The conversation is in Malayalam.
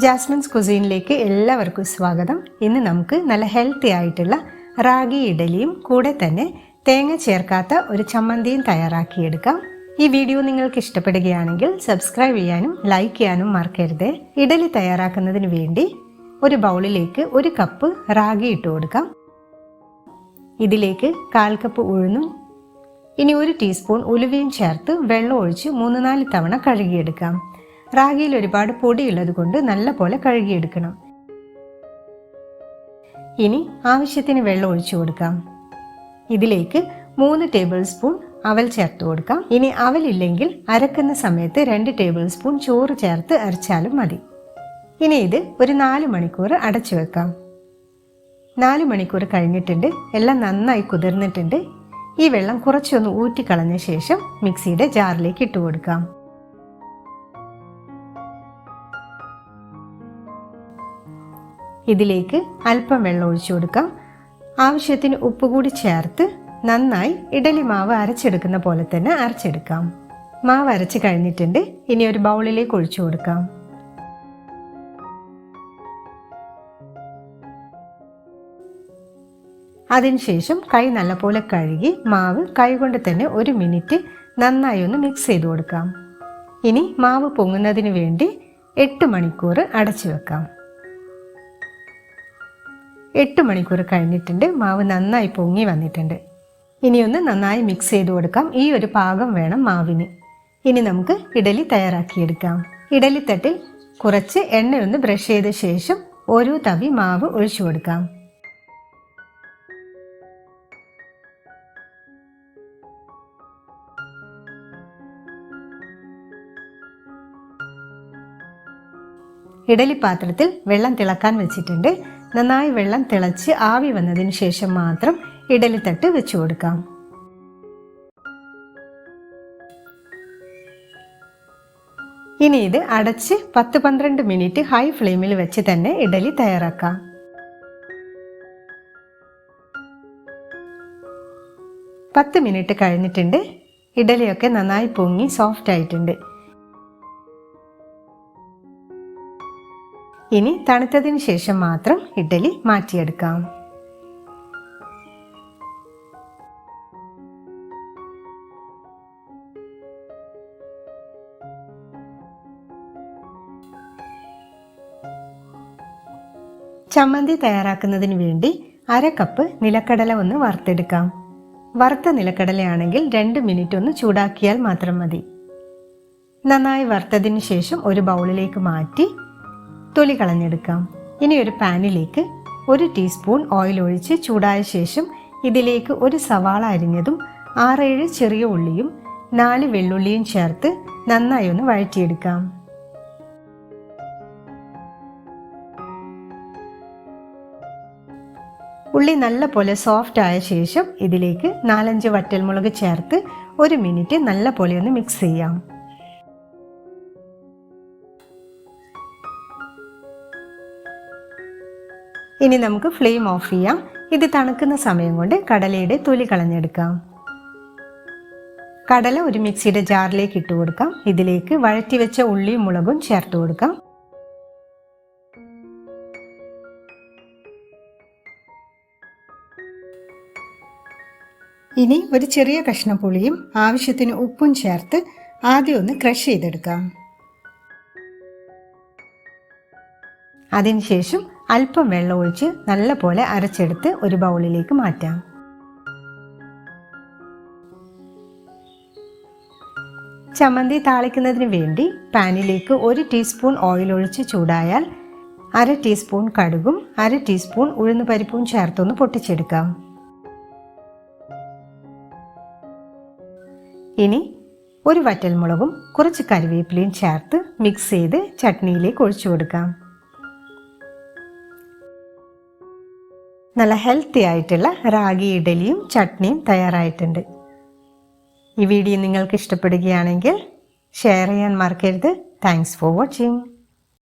ജാസ്മിൻസ് കുസീനിലേക്ക് എല്ലാവർക്കും സ്വാഗതം. ഇന്ന് നമുക്ക് നല്ല ഹെൽത്തി ആയിട്ടുള്ള റാഗി ഇഡലിയും കൂടെ തന്നെ തേങ്ങ ചേർക്കാത്ത ഒരു ചമ്മന്തിയും തയ്യാറാക്കിയെടുക്കാം. ഈ വീഡിയോ നിങ്ങൾക്ക് ഇഷ്ടപ്പെടുകയാണെങ്കിൽ സബ്സ്ക്രൈബ് ചെയ്യാനും ലൈക്ക് ചെയ്യാനും മറക്കരുത്. ഇഡലി തയ്യാറാക്കുന്നതിന് വേണ്ടി ഒരു ബൗളിലേക്ക് ഒരു കപ്പ് റാഗി ഇട്ട് കൊടുക്കാം. ഇതിലേക്ക് കാൽ കപ്പ് ഉഴുന്നും ഇനി ഒരു ടീസ്പൂൺ ഉലുവയും ചേർത്ത് വെള്ളം ഒഴിച്ച് മൂന്ന് നാല് തവണ കഴുകിയെടുക്കാം. റാഗിയിൽ ഒരുപാട് പൊടിയുള്ളത് കൊണ്ട് നല്ലപോലെ കഴുകിയെടുക്കണം. ഇനി ആവശ്യത്തിന് വെള്ളം ഒഴിച്ചു കൊടുക്കാം. ഇതിലേക്ക് മൂന്ന് ടേബിൾ സ്പൂൺ അവൽ ചേർത്ത് കൊടുക്കാം. ഇനി അവലില്ലെങ്കിൽ അരക്കുന്ന സമയത്ത് രണ്ട് ടേബിൾ സ്പൂൺ ചോറ് ചേർത്ത് അരച്ചാലും മതി. ഇനി ഇത് ഒരു നാല് മണിക്കൂർ അടച്ചു വെക്കാം. നാല് മണിക്കൂർ കഴിഞ്ഞിട്ടുണ്ട്. എല്ലാം നന്നായി കുതിർന്നിട്ടുണ്ട്. ഈ വെള്ളം കുറച്ചൊന്ന് ഊറ്റിക്കളഞ്ഞ ശേഷം മിക്സിയുടെ ജാറിലേക്ക് ഇട്ട് കൊടുക്കാം. ഇതിലേക്ക് അല്പം വെള്ളം ഒഴിച്ചു കൊടുക്കാം. ആവശ്യത്തിന് ഉപ്പ് കൂടി ചേർത്ത് നന്നായി ഇഡലി മാവ് അരച്ചെടുക്കുന്ന പോലെ തന്നെ അരച്ചെടുക്കാം. മാവ് അരച്ച് കഴിഞ്ഞിട്ടുണ്ട്. ഇനി ഒരു ബൗളിലേക്ക് ഒഴിച്ചു കൊടുക്കാം. അതിനുശേഷം കൈ നല്ലപോലെ കഴുകി മാവ് കൈകൊണ്ട് തന്നെ ഒരു മിനിറ്റ് നന്നായി ഒന്ന് മിക്സ് ചെയ്ത് കൊടുക്കാം. ഇനി മാവ് പൊങ്ങുന്നതിന് വേണ്ടി എട്ട് മണിക്കൂർ അടച്ചു വെക്കാം. എട്ട് മണിക്കൂർ കഴിഞ്ഞിട്ടുണ്ട്. മാവ് നന്നായി പൊങ്ങി വന്നിട്ടുണ്ട്. ഇനിയൊന്ന് നന്നായി മിക്സ് ചെയ്ത് കൊടുക്കാം. ഈ ഒരു പാകം വേണം മാവിന്. ഇനി നമുക്ക് ഇഡലി തയ്യാറാക്കിയെടുക്കാം. ഇഡലിത്തട്ടിൽ കുറച്ച് എണ്ണയൊന്ന് ബ്രഷ് ചെയ്ത ശേഷം ഓരോ തവി മാവ് ഒഴിച്ചു കൊടുക്കാം. ഇഡലി പാത്രത്തിൽ വെള്ളം തിളക്കാൻ വെച്ചിട്ടുണ്ട്. നന്നായി വെള്ളം തിളച്ച് ആവി വന്നതിന് ശേഷം മാത്രം ഇഡലിത്തട്ട് വെച്ചു കൊടുക്കാം. ഇനി ഇത് അടച്ച് പത്ത് പന്ത്രണ്ട് മിനിറ്റ് ഹൈ ഫ്ലെയിമിൽ വെച്ച് തന്നെ ഇഡലി തയ്യാറാക്കാം. പത്ത് മിനിറ്റ് കഴിഞ്ഞിട്ടുണ്ട്. ഇഡലിയൊക്കെ നന്നായി പൊങ്ങി സോഫ്റ്റ് ആയിട്ടുണ്ട്. ഇനി തണുത്തതിന് ശേഷം മാത്രം ഇഡലി മാറ്റിയെടുക്കാം. ചമ്മന്തി തയ്യാറാക്കുന്നതിന് വേണ്ടി അര കപ്പ് നിലക്കടല ഒന്ന് വറുത്തെടുക്കാം. വറുത്ത നിലക്കടലയാണെങ്കിൽ രണ്ട് മിനിറ്റ് ഒന്ന് ചൂടാക്കിയാൽ മാത്രം മതി. നന്നായി വറുത്തതിന് ശേഷം ഒരു ബൗളിലേക്ക് മാറ്റി തൊലി കളഞ്ഞെടുക്കാം. ഇനി ഒരു പാനിലേക്ക് ഒരു ടീസ്പൂൺ ഓയിൽ ഒഴിച്ച് ചൂടായ ശേഷം ഇതിലേക്ക് ഒരു സവാള അരിഞ്ഞതും ആറേഴ് ചെറിയ ഉള്ളിയും നാല് വെള്ളുള്ളിയും ചേർത്ത് നന്നായി ഒന്ന് വഴറ്റിയെടുക്കാം. ഉള്ളി നല്ല പോലെ സോഫ്റ്റ് ആയ ശേഷം ഇതിലേക്ക് നാലഞ്ച് വറ്റൽമുളക് ചേർത്ത് ഒരു മിനിറ്റ് നല്ല പോലെ ഒന്ന് മിക്സ് ചെയ്യാം. ഇനി നമുക്ക് ഫ്ലെയിം ഓഫ് ചെയ്യാം. ഇത് തണുക്കുന്ന സമയം കൊണ്ട് കടലയുടെ തൊലി കളഞ്ഞെടുക്കാം. കടല ഒരു മിക്സിയുടെ ജാറിലേക്ക് ഇട്ട് കൊടുക്കാം. ഇതിലേക്ക് വഴറ്റി വെച്ച ഉള്ളിയും മുളകും ചേർത്ത് കൊടുക്കാം. ഇനി ഒരു ചെറിയ കഷ്ണം പുളിയും ആവശ്യത്തിന് ഉപ്പും ചേർത്ത് ആദ്യം ഒന്ന് ക്രഷ് ചെയ്തെടുക്കാം. അതിനുശേഷം അല്പം വെള്ളം ഒഴിച്ച് നല്ലപോലെ അരച്ചെടുത്ത് ഒരു ബൗളിലേക്ക് മാറ്റാം. ചമ്മന്തി താളിക്കുന്നതിന് വേണ്ടി പാനിലേക്ക് ഒരു ടീസ്പൂൺ ഓയിൽ ഒഴിച്ച് ചൂടായാൽ അര ടീസ്പൂൺ കടുകും അര ടീസ്പൂൺ ഉഴുന്ന് പരിപ്പും ചേർത്തൊന്ന് പൊട്ടിച്ചെടുക്കാം. ഇനി ഒരു വറ്റൽമുളകും കുറച്ച് കറിവേപ്പിലയും ചേർത്ത് മിക്സ് ചെയ്ത് ചട്നിയിലേക്ക് ഒഴിച്ചു കൊടുക്കാം. നല്ല ഹെൽത്തി ആയിട്ടുള്ള റാഗി ഇഡലിയും ചട്നിയും തയ്യാറായിട്ടുണ്ട്. ഈ വീഡിയോ നിങ്ങൾക്ക് ഇഷ്ടപ്പെടുകയാണെങ്കിൽ ഷെയർ ചെയ്യാൻ മറക്കരുത്. Thanks for watching